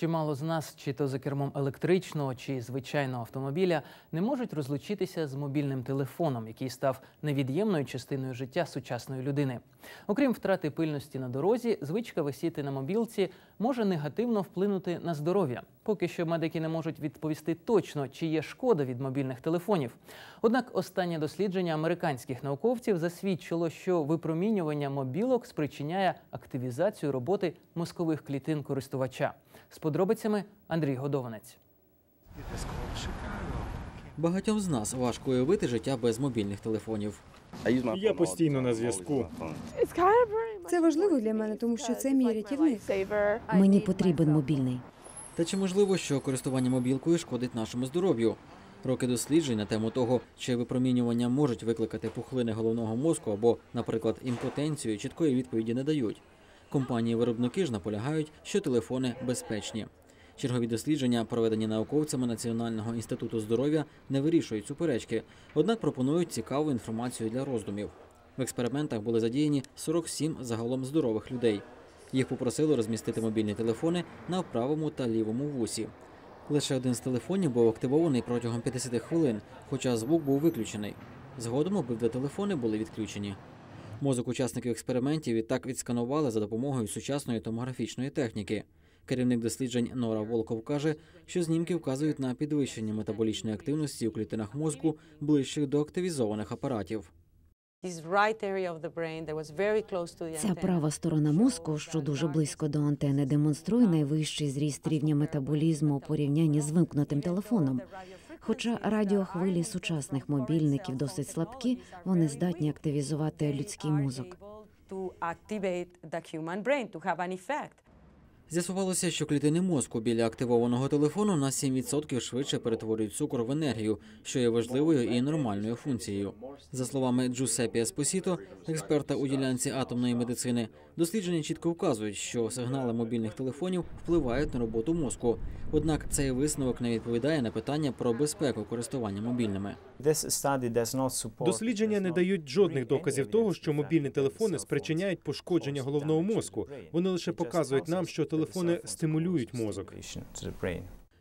Чимало з нас, чи то за кермом електричного, чи звичайного автомобіля, не можуть розлучитися з мобільним телефоном, який став невід'ємною частиною життя сучасної людини. Окрім втрати пильності на дорозі, звичка висіти на мобілці може негативно вплинути на здоров'я. Поки що медики не можуть відповісти точно, чи є шкода від мобільних телефонів. Однак останнє дослідження американських науковців засвідчило, що випромінювання мобілок спричиняє активізацію роботи мозкових клітин користувача. Подробицями Андрій Годованець. Багатьом з нас важко уявити життя без мобільних телефонів. Я постійно на зв'язку. Це важливо для мене, тому що це мій рятівник. Мені потрібен мобільний. Та чи можливо, що користування мобілкою шкодить нашому здоров'ю? Роки досліджень на тему того, чи випромінювання можуть викликати пухлини головного мозку або, наприклад, імпотенцію, чіткої відповіді не дають. Компанії-виробники ж наполягають, що телефони безпечні. Чергові дослідження, проведені науковцями Національного інституту здоров'я, не вирішують суперечки, однак пропонують цікаву інформацію для роздумів. В експериментах були задіяні 47 загалом здорових людей. Їх попросили розмістити мобільні телефони на правому та лівому вусі. Лише один з телефонів був активований протягом 50 хвилин, хоча звук був виключений. Згодом обидва телефони були відключені. Мозок учасників експериментів відтак відсканували за допомогою сучасної томографічної техніки. Керівник досліджень Нора Волков каже, що знімки вказують на підвищення метаболічної активності у клітинах мозку ближчих до активізованих апаратів. Ця права сторона мозку, що дуже близько до антени, демонструє найвищий зріст рівня метаболізму у порівнянні з вимкнутим телефоном. Хоча радіохвилі сучасних мобільників досить слабкі, вони здатні активізувати людський мозок. З'ясувалося, що клітини мозку біля активованого телефону на 7% швидше перетворюють цукор в енергію, що є важливою і нормальною функцією. За словами Джусепі Еспосіто, експерта у ділянці атомної медицини, дослідження чітко вказують, що сигнали мобільних телефонів впливають на роботу мозку. Однак цей висновок не відповідає на питання про безпеку користування мобільними. Дослідження не дають жодних доказів того, що мобільні телефони спричиняють пошкодження головного мозку. Вони лише показують нам, що телефони стимулюють мозок.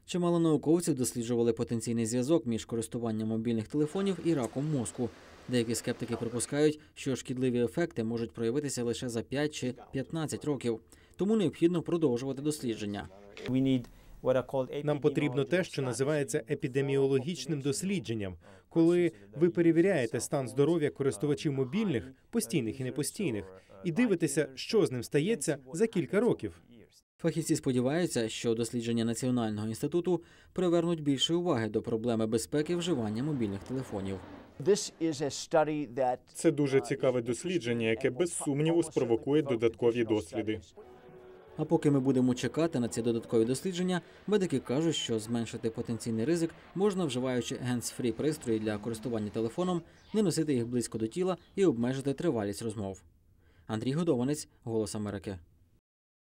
Чимало науковців досліджували потенційний зв'язок між користуванням мобільних телефонів і раком мозку. Деякі скептики припускають, що шкідливі ефекти можуть проявитися лише за 5 чи 15 років, тому необхідно продовжувати дослідження. Нам потрібно те, що називається епідеміологічним дослідженням, коли ви перевіряєте стан здоров'я користувачів мобільних, постійних і непостійних, і дивитеся, що з ним стається за кілька років. Фахівці сподіваються, що дослідження Національного інституту привернуть більше уваги до проблеми безпеки вживання мобільних телефонів. Це дуже цікаве дослідження, яке без сумніву спровокує додаткові досліди. А поки ми будемо чекати на ці додаткові дослідження, медики кажуть, що зменшити потенційний ризик можна, вживаючи hands-free пристрої для користування телефоном, не носити їх близько до тіла і обмежити тривалість розмов. Андрій Годованець, Голос Америки.